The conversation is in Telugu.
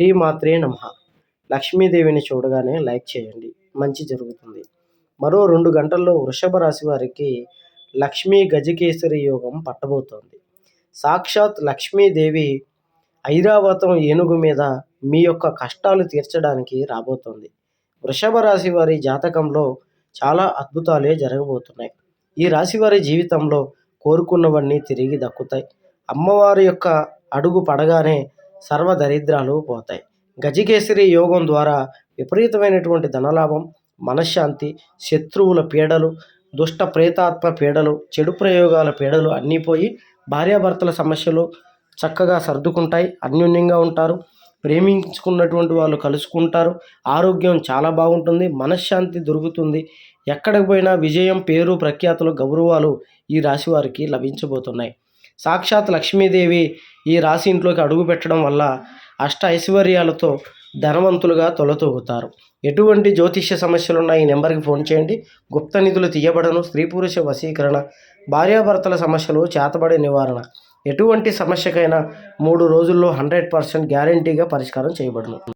శ్రీమాత్రే నమ. లక్ష్మీదేవిని చూడగానే లైక్ చేయండి. మంచి జరుగుతుంది. మరో రెండు గంటల్లో వృషభ రాశి వారికి లక్ష్మీ గజకేసరి యోగం పట్టబోతోంది. సాక్షాత్ లక్ష్మీదేవి ఐరావతం ఏనుగు మీద మీ యొక్క కష్టాలు తీర్చడానికి రాబోతోంది. వృషభ రాశి వారి జాతకంలో చాలా అద్భుతాలే జరగబోతున్నాయి. ఈ రాశి వారి జీవితంలో కోరుకున్నవన్నీ తిరిగి దక్కుతాయి. అమ్మవారి యొక్క అడుగు పడగానే సర్వ దరిద్రాలు పోతాయి. గజకేసరి యోగం ద్వారా విపరీతమైనటువంటి ధనలాభం మనశ్శాంతి శత్రువుల పీడలు దుష్ట ప్రేతాత్మ పీడలు చెడు ప్రయోగాల పీడలు అన్నీ పోయి భార్యాభర్తల సమస్యలు చక్కగా సర్దుకుంటాయి అన్యోన్యంగా ఉంటారు. ప్రేమించుకున్నటువంటి వాళ్ళు కలుసుకుంటారు. ఆరోగ్యం చాలా బాగుంటుంది మనశ్శాంతి దొరుకుతుంది. ఎక్కడికి పోయినా విజయం పేరు ప్రఖ్యాతులు గౌరవాలు ఈ రాశి వారికి లభించబోతున్నాయి. సాక్షాత్ లక్ష్మీదేవి ఈ రాశి ఇంట్లోకి అడుగు పెట్టడం వల్ల అష్ట ఐశ్వర్యాలతో ధనవంతులుగా తొలతూగుతారు. ఎటువంటి జ్యోతిష్య సమస్యలున్న ఈ నెంబర్కి ఫోన్ చేయండి. గుప్త నిధులు తీయబడను. స్త్రీ పురుష వశీకరణ భార్యాభర్తల సమస్యలు చేతబడే నివారణ. ఎటువంటి సమస్యకైనా మూడు రోజుల్లో హండ్రెడ్ పర్సెంట్ గ్యారంటీగా పరిష్కారం చేయబడును.